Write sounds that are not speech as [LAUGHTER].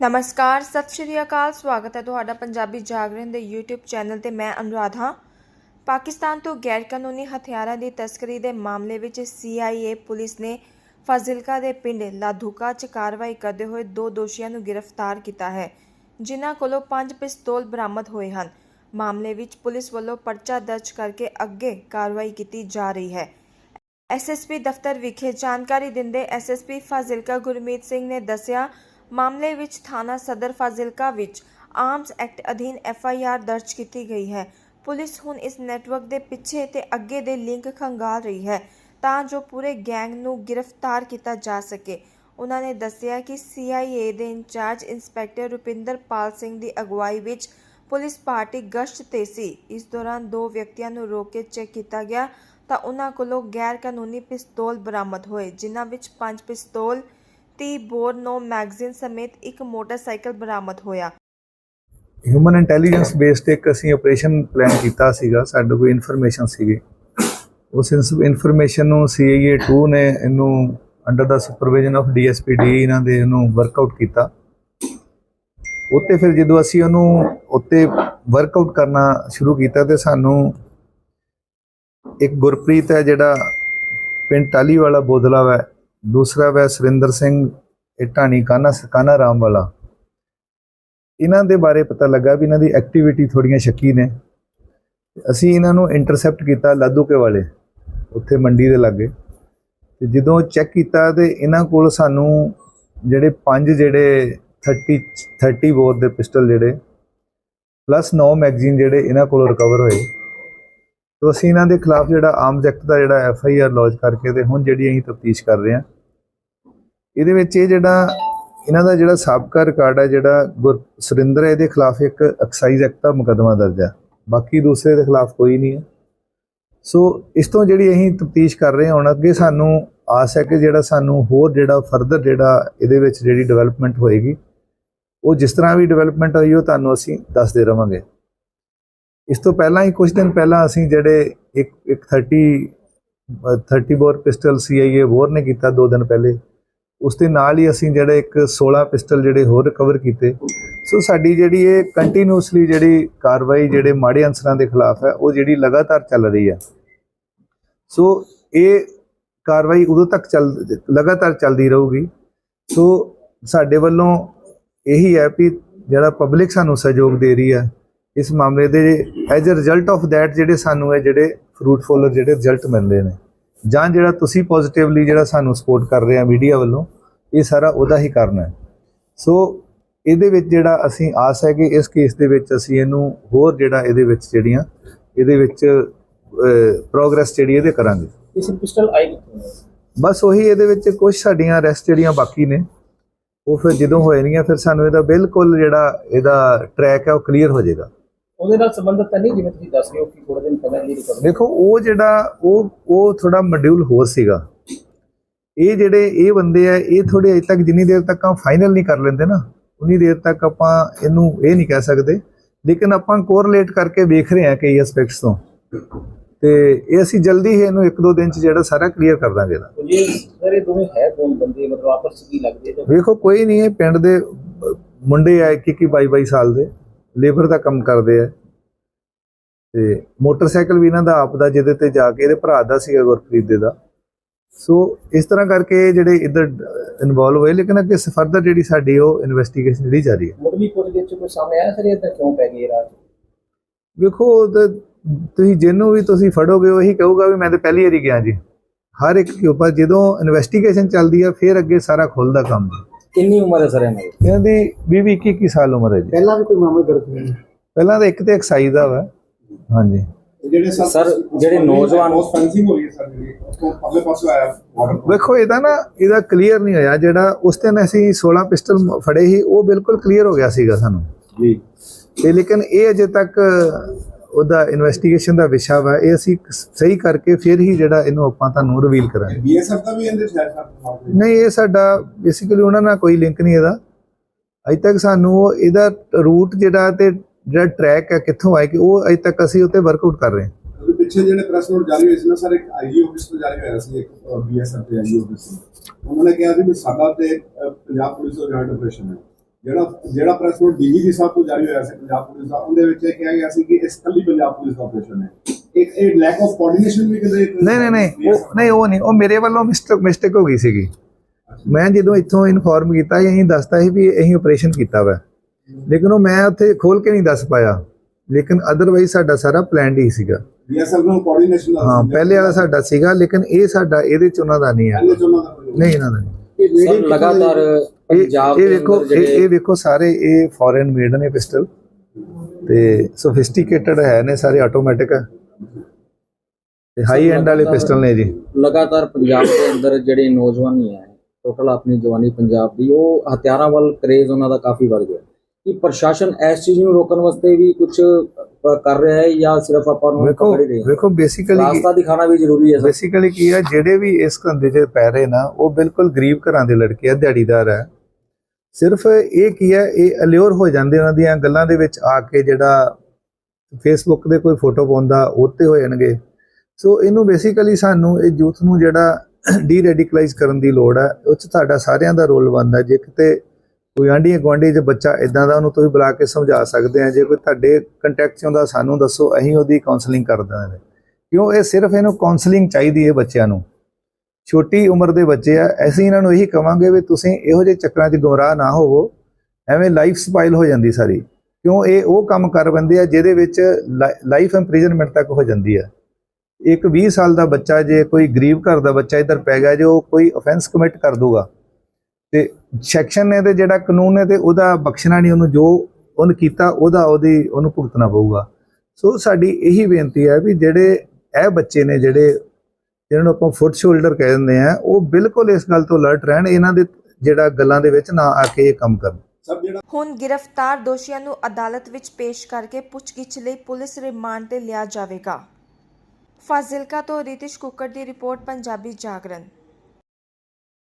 ਨਮਸਕਾਰ, ਸਤਿ ਸ਼੍ਰੀ ਅਕਾਲ, ਸਵਾਗਤ ਹੈ ਤੁਹਾਡਾ ਪੰਜਾਬੀ ਜਾਗਰਣ ਦੇ YouTube ਚੈਨਲ ਤੇ ਮੈਂ ਅਨੁਰਾਧ। ਹਾਂ ਪਾਕਿਸਤਾਨ ਤੋਂ ਗੈਰ ਕਾਨੂੰਨੀ ਹਥਿਆਰਾਂ ਦੀ ਤਸਕਰੀ ਦੇ ਮਾਮਲੇ ਵਿੱਚ CIA ਪੁਲਿਸ ਨੇ ਫਾਜ਼ਿਲਕਾ ਦੇ ਪਿੰਡ ਲਾਧੂਕਾ 'ਚ ਕਾਰਵਾਈ ਕਰਦੇ ਹੋਏ ਦੋ ਦੋਸ਼ੀਆਂ ਨੂੰ ਗ੍ਰਿਫਤਾਰ ਕੀਤਾ ਹੈ, ਜਿਨ੍ਹਾਂ ਕੋਲੋਂ ਪੰਜ ਪਿਸਤੌਲ ਬਰਾਮਦ ਹੋਏ ਹਨ। ਮਾਮਲੇ ਵਿੱਚ ਪੁਲਿਸ ਵੱਲੋਂ ਪਰਚਾ ਦਰਜ ਕਰਕੇ ਅੱਗੇ ਕਾਰਵਾਈ ਕੀਤੀ ਜਾ ਰਹੀ ਹੈ। ਐਸਐਸਪੀ ਦਫ਼ਤਰ ਵਿਖੇ ਜਾਣਕਾਰੀ ਦਿੰਦੇ ਐਸਐਸਪੀ ਫਾਜ਼ਿਲਕਾ ਗੁਰਮੀਤ ਸਿੰਘ ਨੇ ਦੱਸਿਆ ਮਾਮਲੇ ਵਿੱਚ ਥਾਣਾ ਸਦਰ ਫਾਜ਼ਿਲਕਾ ਵਿੱਚ ਆਰਮਸ ਐਕਟ ਅਧੀਨ ਐੱਫ ਆਈ ਆਰ ਦਰਜ ਕੀਤੀ ਗਈ ਹੈ। ਪੁਲਿਸ ਹੁਣ ਇਸ ਨੈਟਵਰਕ ਦੇ ਪਿੱਛੇ ਤੇ ਅੱਗੇ ਦੇ ਲਿੰਕ ਖੰਗਾਲ ਰਹੀ ਹੈ ਤਾਂ ਜੋ ਪੂਰੇ ਗੈਂਗ ਨੂੰ ਗ੍ਰਿਫਤਾਰ ਕੀਤਾ ਜਾ ਸਕੇ। ਉਹਨਾਂ ਨੇ ਦੱਸਿਆ ਕਿ CIA ਦੇ ਇੰਚਾਰਜ ਇੰਸਪੈਕਟਰ ਰੁਪਿੰਦਰ ਪਾਲ ਸਿੰਘ ਦੀ ਅਗਵਾਈ ਵਿੱਚ ਪੁਲਿਸ ਪਾਰਟੀ ਗਸ਼ਤ ਤੇ ਸੀ। ਇਸ ਦੌਰਾਨ ਦੋ ਵਿਅਕਤੀਆਂ ਨੂੰ ਰੋਕ ਕੇ ਚੈੱਕ ਕੀਤਾ ਗਿਆ ਤਾਂ ਉਹਨਾਂ ਕੋਲੋਂ ਗੈਰ ਕਾਨੂੰਨੀ ਪਿਸਤੌਲ ਬਰਾਮਦ ਹੋਏ, ਜਿਨ੍ਹਾਂ ਵਿੱਚ ਪੰਜ ਪਿਸਤੌਲ 30 ਬੋਰ 9 ਮੈਗਜ਼ੀਨ ਸਮੇਤ ਇੱਕ ਮੋਟਰਸਾਈਕਲ ਬਰਾਮਦ ਹੋਇਆ। ਹਿਊਮਨ ਇੰਟੈਲੀਜੈਂਸ ਬੇਸਡ ਇੱਕ ਅਸੀਂ ਆਪਰੇਸ਼ਨ ਪਲਾਨ ਕੀਤਾ ਸੀਗਾ, ਸਾਡੇ ਕੋਲ ਇਨਫੋਰਮੇਸ਼ਨ ਸੀਗੀ। ਉਸ ਇਨਫੋਰਮੇਸ਼ਨ ਨੂੰ CIA 2 ਨੇ ਇਹਨੂੰ under the supervision of the ਇਹਨਾਂ ਦੇ ਇਹਨੂੰ ਵਰਕਆਊਟ ਕੀਤਾ। ਉੱਤੇ ਫਿਰ ਜਦੋਂ ਅਸੀਂ ਉਹਨੂੰ ਉੱਤੇ ਵਰਕਆਊਟ ਕਰਨਾ ਸ਼ੁਰੂ ਕੀਤਾ ਤੇ ਸਾਨੂੰ ਇੱਕ ਗੁਰਪ੍ਰੀਤ ਹੈ ਜਿਹੜਾ ਪਿੰਡ ਟਾਲੀ ਵਾਲਾ ਬੋਦਲਾ ਵਾ ਦੂਸਰਾ ਵੈ ਸੁਰਿੰਦਰ ਸਿੰਘ, ਇਹ ਢਾਣੀ ਕਾਨਾ ਕਾਨਾ ਰਾਮ ਵਾਲਾ। ਇਹਨਾਂ ਦੇ ਬਾਰੇ ਪਤਾ ਲੱਗਾ ਵੀ ਇਹਨਾਂ ਦੀ ਐਕਟੀਵਿਟੀ ਥੋੜੀਆਂ ਸ਼ੱਕੀ ਨੇ। ਅਸੀਂ ਇਹਨਾਂ ਨੂੰ ਇੰਟਰਸੈਪਟ ਕੀਤਾ ਲਾਦੂਕੇ ਵਾਲੇ, ਉੱਥੇ ਮੰਡੀ ਦੇ ਲਾਗੇ। ਤੇ ਜਦੋਂ ਚੈੱਕ ਕੀਤਾ ਤੇ ਇਹਨਾਂ ਕੋਲ ਸਾਨੂੰ ਜਿਹੜੇ ਪੰਜ ਜਿਹੜੇ 30 30 ਬੋਰ ਦੇ ਪਿਸਟਲ ਜਿਹੜੇ ਪਲੱਸ 9 ਮੈਗਜ਼ੀਨ ਜਿਹੜੇ ਇਹਨਾਂ ਕੋਲ ਰਿਕਵਰ ਹੋਏ। ਤੋਂ ਅਸੀਂ ਇਹਨਾਂ ਦੇ ਖਿਲਾਫ ਜਿਹੜਾ ਆਮ ਜੈਕਟ ਦਾ ਜਿਹੜਾ ਐਫ ਆਈ ਆਰ ਲੌਂਚ ਕਰਕੇ ਤੇ ਹੁਣ ਜਿਹੜੀ ਅਸੀਂ ਤਫਤੀਸ਼ ਕਰ ਰਹੇ ਹਾਂ, ਇਹਦੇ ਵਿੱਚ ਇਹ ਜਿਹੜਾ ਇਹਨਾਂ ਦਾ ਜਿਹੜਾ ਸਾਬਕਾ ਰਿਕਾਰਡ ਹੈ, ਜਿਹੜਾ ਗੁਰ ਸੁਰਿੰਦਰ ਇਹਦੇ ਖਿਲਾਫ ਇੱਕ ਐਕਸਾਈਜ਼ ਐਕਟ ਦਾ ਮੁਕੱਦਮਾ ਦਰਜ ਹੈ। ਬਾਕੀ ਦੂਸਰੇ ਦੇ ਖਿਲਾਫ ਕੋਈ ਨਹੀਂ ਹੈ। ਸੋ ਇਸ ਤੋਂ ਜਿਹੜੀ ਅਸੀਂ ਤਫਤੀਸ਼ ਕਰ ਰਹੇ ਹਾਂ, ਹੁਣ ਅੱਗੇ ਸਾਨੂੰ ਆਸ ਹੈ ਕਿ ਜਿਹੜਾ ਸਾਨੂੰ ਹੋਰ ਜਿਹੜਾ ਫਰਦਰ ਜਿਹੜਾ ਇਹਦੇ ਵਿੱਚ ਜਿਹੜੀ ਡਿਵੈਲਪਮੈਂਟ ਹੋਏਗੀ, ਉਹ ਜਿਸ ਤਰ੍ਹਾਂ ਵੀ ਡਿਵੈਲਪਮੈਂਟ ਹੋਈ, ਉਹ ਤੁਹਾਨੂੰ ਅਸੀਂ ਦੱਸਦੇ ਰਵਾਂਗੇ। ਇਸ ਤੋਂ ਪਹਿਲਾਂ ਹੀ ਕੁਝ ਦਿਨ ਪਹਿਲਾਂ ਅਸੀਂ ਜਿਹੜੇ ਇੱਕ ਇੱਕ 30 ਅ, 30 ਬੋਰ ਪਿਸਟਲ CIA ਬੋਰ ਨੇ ਕੀਤਾ ਦੋ ਦਿਨ ਪਹਿਲੇ ਉਸ ਦੇ ਨਾਲ ਹੀ ਅਸੀਂ ਜਿਹੜੇ ਇੱਕ 16 ਪਿਸਟਲ ਜਿਹੜੇ ਹੋਰ ਰਿਕਵਰ ਕੀਤੇ। ਸੋ ਸਾਡੀ ਜਿਹੜੀ ਇਹ ਕੰਟੀਨਿਊਸਲੀ ਜਿਹੜੀ ਕਾਰਵਾਈ ਜਿਹੜੇ ਮਾੜੇ ਅਨਸਰਾਂ ਦੇ ਖਿਲਾਫ ਹੈ ਉਹ ਜਿਹੜੀ ਲਗਾਤਾਰ ਚੱਲ ਰਹੀ ਹੈ। ਸੋ ਇਹ ਕਾਰਵਾਈ ਉਦੋਂ ਤੱਕ ਚੱਲ ਲਗਾਤਾਰ ਚੱਲਦੀ ਰਹੂਗੀ। ਸੋ ਸਾਡੇ ਵੱਲੋਂ ਇਹੀ ਹੈ ਕਿ ਜਿਹੜਾ ਪਬਲਿਕ ਸਾਨੂੰ ਸਹਿਯੋਗ ਦੇ ਰਹੀ ਹੈ ਇਸ ਮਾਮਲੇ ਦੇ as a result of that ਜਿਹੜੇ ਸਾਨੂੰ ਇਹ ਜਿਹੜੇ ਫਰੂਟਫੁਲ ਜਿਹੜੇ ਰਿਜ਼ਲਟ ਮਿਲਦੇ ਨੇ ਜਾਂ ਜਿਹੜਾ ਤੁਸੀਂ ਪੋਜ਼ਿਟਿਵਲੀ ਜਿਹੜਾ ਸਾਨੂੰ ਸਪੋਰਟ ਕਰ ਰਹੇ ਆ ਮੀਡੀਆ ਵੱਲੋਂ ਇਹ ਸਾਰਾ ਉਹਦਾ ਹੀ ਕਰਨਾ ਹੈ। ਸੋ ਇਹਦੇ ਵਿੱਚ ਜਿਹੜਾ ਅਸੀਂ ਆਸ ਹੈ ਕਿ ਇਸ ਕੇਸ ਦੇ ਵਿੱਚ ਅਸੀਂ ਇਹਨੂੰ ਹੋਰ ਜਿਹੜਾ ਇਹਦੇ ਵਿੱਚ ਜਿਹੜੀਆਂ ਇਹਦੇ ਵਿੱਚ ਪ੍ਰੋਗਰੈਸ ਜਿਹੜੀ ਇਹਦੇ ਕਰਾਂਗੇ। ਇਸ ਪਿਸਟਲ ਆਈ ਕਿੱਥੋਂ ਹੈ? ਬਸ ਉਹੀ ਇਹਦੇ ਵਿੱਚ ਕੁਝ ਸਾਡੀਆਂ ਰੈਸਟ ਜਿਹੜੀਆਂ ਬਾਕੀ ਨੇ ਉਹ ਫਿਰ ਜਦੋਂ ਹੋਣਗੀਆਂ ਫਿਰ ਸਾਨੂੰ ਇਹਦਾ ਬਿਲਕੁਲ ਜਿਹੜਾ ਇਹਦਾ ਟਰੈਕ ਹੈ ਉਹ ਕਲੀਅਰ ਹੋ ਜਾਏਗਾ। ਉਹਦੇ ਨਾਲ ਸੰਬੰਧਿਤ ਤਾਂ ਨਹੀਂ ਜਿਵੇਂ ਤੁਸੀਂ ਦੱਸ ਰਹੇ ਹੋ ਕਿ ਥੋੜੇ ਦਿਨ ਪਹਿਲਾਂ ਇਹ ਰਿਕਾਰਡ ਦੇਖੋ ਉਹ ਜਿਹੜਾ ਉਹ ਉਹ ਥੋੜਾ ਮੋਡਿਊਲ ਹੋਰ ਸੀਗਾ। ਇਹ ਜਿਹੜੇ ਇਹ ਬੰਦੇ ਆ ਇਹ ਥੋੜੇ ਅਜੇ ਤੱਕ ਜਿੰਨੀ ਦੇਰ ਤੱਕ ਆ ਫਾਈਨਲ ਨਹੀਂ ਕਰ ਲੈਂਦੇ ਨਾ ਉਨੀ ਦੇਰ ਤੱਕ ਆਪਾਂ ਇਹਨੂੰ ਇਹ ਨਹੀਂ ਕਹਿ ਸਕਦੇ। ਲੇਕਿਨ ਆਪਾਂ ਕੋਰਿਲੇਟ ਕਰਕੇ ਵੇਖ ਰਹੇ ਹਾਂ ਕਈ ਐਸਪੈਕਟਸ ਤੋਂ। ਤੇ ਇਹ ਅਸੀਂ ਜਲਦੀ ਹੀ ਇਹਨੂੰ ਇੱਕ ਦੋ ਦਿਨ ਚ ਜਿਹੜਾ ਸਾਰਾ ਕਲੀਅਰ ਕਰ ਦਾਂਗੇ ਇਹਦਾ। ਜੇ ਸਰ ਇਹ ਦੋਵੇਂ ਹੈ ਕੌਣ ਬੰਦੇ ਮਤਲਬ ਆਪਸ ਵਿੱਚ ਕੀ ਲੱਗਦੇ ਤੇ ਵੇਖੋ ਕੋਈ ਨਹੀਂ ਇਹ ਪਿੰਡ ਦੇ ਮੁੰਡੇ ਆ 21 22 22 ਸਾਲ ਦੇ। ਲੇਬਰ ਦਾ ਕੰਮ ਕਰਦੇ ਆ। ਤੇ ਮੋਟਰਸਾਈਕਲ ਵੀ ਇਹਨਾਂ ਦਾ ਆਪ ਦਾ ਜਿਹਦੇ ਤੇ ਜਾ ਕੇ ਇਹਦੇ ਭਰਾ ਦਾ ਸੀਗਾ ਗੁਰਪ੍ਰੀਤ ਦੇ ਦਾ। ਸੋ ਇਸ ਤਰ੍ਹਾਂ ਕਰਕੇ ਜਿਹੜੇ ਇੱਧਰ ਇਨਵੋਲਵ ਹੋਏ ਲੇਕਿਨ ਅੱਗੇ ਫਰਦਰ ਜਿਹੜੀ ਸਾਡੀ ਉਹ ਇਨਵੈਸਟੀਗੇਸ਼ਨ ਜਿਹੜੀ ਜਾਰੀ ਹੈ। ਮੁੱਢਲੀ ਪੁੱਛ ਦੇ ਚ ਕੋਈ ਸਾਹਮਣੇ ਆਇਆ ਸਰ ਇਹ ਤਾਂ ਕਿਉਂ ਪੈ ਗਈ ਰਾਤ? ਵੇਖੋ ਤੁਸੀਂ ਜਿਹਨੂੰ ਵੀ ਤੁਸੀਂ ਫੜੋਗੇ ਉਹੀ ਕਹੂਗਾ ਵੀ ਮੈਂ ਤਾਂ ਪਹਿਲੀ ਵਾਰੀ ਗਿਆ ਜੀ। ਹਰ ਇੱਕ ਦੇ ਉੱਪਰ ਜਦੋਂ ਇਨਵੈਸਟੀਗੇਸ਼ਨ ਚੱਲਦੀ ਹੈ ਫਿਰ ਅੱਗੇ ਸਾਰਾ ਖੁੱਲਦਾ ਕੰਮ। ਕਿੰਨੀ ਉਮਰ ਹੈ ਸਰ ਇਹਨਾਂ ਦੀ? ਇਹਨਾਂ ਦੀ 20 21 21 ਸਾਲ ਉਮਰ ਹੈ ਜੀ। ਪਹਿਲਾਂ ਵੀ ਕੋਈ ਮਾਮਲੇ ਦਰਜ ਹੋਏ ਨੇ ਪਹਿਲਾਂ ਤਾਂ ਇੱਕ ਤੇ ਐਕਸਾਈਜ਼ ਦਾ ਵਾ। ਹਾਂਜੀ। ਜਿਹੜੇ ਸਰ ਜਿਹੜੇ ਨੌਜਵਾਨ ਬਹੁਤ ਫੈਂਸਿੰਗ ਹੋ ਰਹੀ ਹੈ ਸਰ ਜਿਹੜੀ ਉਸ ਤੋਂ ਅਗਲੇ ਪਾਸੇ ਆਇਆ ਬਾਰਡਰ ਵੇਖੋ ਇਹਦਾ ਨਾ ਇਹਦਾ ਕਲੀਅਰ ਨਹੀਂ ਹੋਇਆ। ਜਿਹੜਾ ਉਸ ਦਿਨ ਅਸੀਂ 16 ਪਿਸਟਲ ਫੜੇ ਸੀ ਉਹ ਬਿਲਕੁਲ ਕਲੀਅਰ ਹੋ ਗਿਆ ਸੀਗਾ ਸਾਨੂੰ। ਜੀ। ਤੇ ਲੇਕਿਨ ਇਹ ਅਜੇ ਤੱਕ ਉਹਦਾ ਇਨਵੈਸਟੀਗੇਸ਼ਨ ਦਾ ਵਿਸ਼ਾ ਵਾ ਇਹ ਅਸੀਂ ਸਹੀ ਕਰਕੇ ਫਿਰ ਹੀ ਜਿਹੜਾ ਇਹਨੂੰ ਆਪਾਂ ਤੁਹਾਨੂੰ ਰਿਵੀਲ ਕਰਾਂਗੇ। ਬੀਐਸਐਫ ਦਾ ਵੀ ਇਹਦੇ ਸ਼ਾਇਦ ਨਹੀਂ ਇਹ ਸਾਡਾ ਬੇਸਿਕਲੀ ਉਹਨਾਂ ਨਾਲ ਕੋਈ ਲਿੰਕ ਨਹੀਂ ਇਹਦਾ। ਅਜੇ ਤੱਕ ਸਾਨੂੰ ਉਹ ਇਹਦਾ ਰੂਟ ਜਿਹੜਾ ਤੇ ਜਿਹੜਾ ਟਰੈਕ ਹੈ ਕਿੱਥੋਂ ਆਏ ਕਿ ਉਹ ਅਜੇ ਤੱਕ ਅਸੀਂ ਉੱਤੇ ਵਰਕਆਊਟ ਕਰ ਰਹੇ ਹਾਂ। ਪਿੱਛੇ ਜਿਹੜੇ ਪ੍ਰੈਸ ਨੋਟ ਜਾਰੀ ਹੋਏ ਸੀ ਨਾ ਸਰ ਇੱਕ ਆਈਜੀ ਆਫਿਸ ਤੋਂ ਜਾਰੀ ਹੋਇਆ ਸੀ ਇੱਕ ਬੀਐਸਐਫ ਦੇ ਆਈਜੀ ਆਫਿਸ ਤੋਂ। ਉਹਨਾਂ ਨੇ ਕਿਹਾ ਸੀ ਵੀ ਸਾਡਾ ਤੇ ਪੰਜਾਬ ਪੁਲਿਸ ਦਾ ਜੁਆਇੰਟ ਆਪਰੇਸ਼ਨ ਹੈ। ਜਿਹੜਾ ਜਿਹੜਾ ਪ੍ਰੈਸ ਨੋਟ ਡੀਜੀਪੀ ਸਾਹਿਬ ਤੋਂ ਜਾਰੀ ਹੋਇਆ ਸੀ ਪੰਜਾਬ ਪੁਲਿਸ ਦਾ ਉਹਦੇ ਵਿੱਚ ਇਹ ਕਿਹਾ ਗਿਆ ਸੀ ਕਿ ਇਸ ਕੱਲੀ ਪੰਜਾਬ ਪੁਲਿਸ ਦਾ ਆਪਰੇਸ਼ਨ ਹੈ। ਇੱਕ ਇਹ ਲੈਕ ਆਫ ਕੋਆਰਡੀਨੇਸ਼ਨ ਵੀ ਕਿਤੇ ਨਹੀਂ ਨਹੀਂ ਨਹੀਂ ਉਹ ਨਹੀਂ ਉਹ ਨਹੀਂ ਉਹ ਮੇਰੇ ਵੱਲੋਂ ਮਿਸਟੇਕ ਮਿਸਟੇਕ ਹੋ ਗਈ ਸੀਗੀ। ਮੈਂ ਜਦੋਂ ਇੱਥੋਂ ਇਨਫੋਰਮ ਕੀਤਾ ਸੀ ਅਸੀਂ ਦੱਸਤਾ ਸੀ ਵੀ ਅਸੀਂ ਆਪਰੇਸ਼ਨ ਕੀਤਾ ਵਾ। ਲੇਕਿਨ ਉਹ ਮੈਂ ਉੱਥੇ ਖੋਲ ਕੇ ਨਹੀਂ ਦੱਸ ਪਾਇਆ। ਲੇਕਿਨ ਅਦਰਵਾਈਜ਼ ਸਾਡਾ ਸਾਰਾ ਪਲਾਨਡ ਹੀ ਸੀਗਾ। ਬੀਐਸਐਫ ਨਾਲ ਕੋਆਰਡੀਨੇਸ਼ਨ ਹਾਂ ਪਹਿਲੇ ਵਾਲਾ ਸਾਡਾ ਸੀਗਾ ਲੇਕਿਨ ਇਹ ਸਾਡਾ ਇਹਦੇ ਚ ਉਹਨਾਂ ਦਾ ਨਹੀਂ ਕੋਈ- ਨਹੀਂ ਇਹਨਾਂ ਦਾ ਨਹੀਂ। ਸਰ ਲਗਾਤਾਰ ਇਹ ਪੰਜਾਬ ਇਹ ਦੇ ਵੇਖੋ ਇਹ ਵੇਖੋ ਸਾਰੇ ਇਹ ਫੋਰਨ ਮੇਡ ਨੇ ਪਿਸਟਲ। ਤੇ ਸੋਫਿਸਟੀਕੇਟਡ ਹੈ ਨੇ ਸਾਰੇ ਆਟੋਮੈਟਿਕ ਹੈ ਤੇ ਹਾਈ ਐਂਡ ਵਾਲੇ ਪਿਸਟਲ ਨੇ ਜੀ। ਲਗਾਤਾਰ ਪੰਜਾਬ ਦੇ ਅੰਦਰ ਜਿਹੜੇ ਨੌਜਵਾਨੀ ਹੈ ਟੋਟਲ ਆਪਣੀ ਜਵਾਨੀ ਪੰਜਾਬ ਦੀ ਉਹ ਹਥਿਆਰਾਂ ਵੱਲ ਕਰੇਜ਼ ਉਹਨਾਂ ਦਾ ਕਾਫੀ ਵੱਧ ਗਿਆ। ਕੀ ਪ੍ਰਸ਼ਾਸਨ ਇਸ ਚੀਜ਼ ਨੂੰ ਰੋਕਣ ਵਾਸਤੇ ਵੀ ਕੁਝ ਕਰ ਰਿਹਾ ਹੈ ਜਾਂ ਸਿਰਫ ਆਪਾਂ ਨੂੰ ਵੇਖੋ ਵੇਖੋ ਬੇਸਿਕਲੀ ਰਾਸਤਾ ਦਿਖਾਣਾ ਵੀ ਜ਼ਰੂਰੀ ਹੈ ਬੇਸਿਕਲੀ ਕੀ ਹੈ ਜਿਹੜੇ ਵੀ ਇਸ ਧੰਦੇ 'ਚ ਪੈ ਰਹੇ ਨਾ ਉਹ ਬਿਲਕੁਲ ਗਰੀਬ ਘਰਾਂ ਦੇ ਲੜਕੇ ਆ ਦਿਹਾੜੀਦਾਰ ਹੈ ਸਿਰਫ ਇਹ ਕੀ ਹੈ ਇਹ ਅਲਿਓਰ ਹੋ ਜਾਂਦੇ ਉਹਨਾਂ ਦੀਆਂ ਗੱਲਾਂ ਦੇ ਵਿੱਚ ਆ ਕੇ ਜਿਹੜਾ ਫੇਸਬੁੱਕ ਦੇ ਕੋਈ ਫੋਟੋ ਪਾਉਂਦਾ ਉਹ ਤੇ ਹੋ ਜਾਣਗੇ। ਸੋ ਇਹਨੂੰ ਬੇਸਿਕਲੀ ਸਾਨੂੰ ਇਹ ਯੂਥ ਨੂੰ ਜਿਹੜਾ [COUGHS] ਡੀ ਰੈਡੀਕਲਾਈਜ਼ ਕਰਨ ਦੀ ਲੋੜ ਹੈ ਉਹ 'ਚ ਤੁਹਾਡਾ ਸਾਰਿਆਂ ਦਾ ਰੋਲ ਬਣਦਾ ਜੇ ਕਿਤੇ ਕੋਈ ਆਂਢੀ ਗੁਆਂਢੀ ਜੇ ਬੱਚਾ ਇਦਾਂ ਦਾ ਉਹਨੂੰ ਤੁਸੀਂ ਬੁਲਾ ਕੇ ਸਮਝਾ ਸਕਦੇ ਆ, ਜੇ ਕੋਈ ਤੁਹਾਡੇ ਕੰਟੈਕਟ 'ਚ ਆਉਂਦਾ ਸਾਨੂੰ ਦੱਸੋ, ਅਸੀਂ ਉਹਦੀ ਕਾਉਂਸਲਿੰਗ ਕਰ ਦਿੰਦੇ ਕਿਉਂ? ਇਹ ਸਿਰਫ ਇਹਨੂੰ ਕਾਉਂਸਲਿੰਗ ਚਾਹੀਦੀ ਹੈ ਬੱਚਿਆਂ ਨੂੰ। ਛੋਟੀ ਉਮਰ ਦੇ ਬੱਚੇ ਆ, ਅਸੀਂ ਇਹਨਾਂ ਨੂੰ ਇਹੀ ਕਵਾਂਗੇ ਵੀ ਤੁਸੀਂ ਇਹੋ ਜਿਹੇ ਚੱਕਰਾਂ 'ਚ ਗੁੰਮਰਾਹ ਨਾ ਹੋਵੋ, ਐਵੇਂ ਲਾਈਫ ਸਪਾਈਲ ਹੋ ਜਾਂਦੀ ਸਾਰੀ। ਕਿਉਂ? ਇਹ ਉਹ ਕੰਮ ਕਰ ਬੰਦੇ ਆ ਜਿਹਦੇ ਵਿੱਚ ਲਾਈਫ ਇੰਪ੍ਰਿਜ਼ਨਮੈਂਟ ਤੱਕ ਹੋ ਜਾਂਦੀ ਹੈ ਇੱਕ 20 ਸਾਲ ਦਾ ਬੱਚਾ ਜੇ ਕੋਈ ਗਰੀਬ ਘਰ ਦਾ ਬੱਚਾ ਇੱਧਰ ਪੈ ਗਿਆ, ਜੇ ਉਹ ਕੋਈ ਅਫੈਂਸ ਕਮਿਟ ਕਰ ਦੂਗਾ ਤੇ ਸੈਕਸ਼ਨ ਨੇ ਤੇ ਜਿਹੜਾ ਕਾਨੂੰਨ ਨੇ ਤੇ ਉਹਦਾ ਬਖਸ਼ਣਾ ਨਹੀਂ ਉਹਨੂੰ ਜੋ ਉਹਨ ਕੀਤਾ ਉਹਦਾ ਉਹਦੀ ਉਹਨੂੰ ਭੁਗਤਣਾ ਪਊਗਾ। ਸੋ ਸਾਡੀ ਇਹੀ ਬੇਨਤੀ ਹੈ ਵੀ ਜਿਹੜੇ ਇਹ ਬੱਚੇ ਨੇ ਜਿਹੜੇ ਜਿਹਨਾਂ ਨੂੰ ਆਪਾਂ ਫੁੱਟ ਸ਼ੋਲਡਰ ਕਹਿ ਦਿੰਦੇ ਆ ਉਹ ਬਿਲਕੁਲ ਇਸ ਗੱਲ ਤੋਂ ਅਲਰਟ ਰਹਿਣ ਇਹਨਾਂ ਦੇ ਜਿਹੜਾ ਗੱਲਾਂ ਦੇ ਵਿੱਚ ਨਾ ਆ ਕੇ ਇਹ ਕੰਮ ਕਰਨ। ਹੁਣ ਗ੍ਰਿਫਤਾਰ ਦੋਸ਼ੀਆਂ ਨੂੰ ਅਦਾਲਤ ਵਿੱਚ ਪੇਸ਼ ਕਰਕੇ ਪੁੱਛਗਿੱਛ ਲਈ ਪੁਲਿਸ ਰਿਮਾਂਡ ਤੇ ਲਿਆ ਜਾਵੇਗਾ। ਫਾਜ਼ਿਲਕਾ ਤੋਂ ਰਿਤਿਸ਼ ਕੁੱਕਰ ਦੀ ਰਿਪੋਰਟ ਪੰਜਾਬੀ ਜਾਗਰਣ।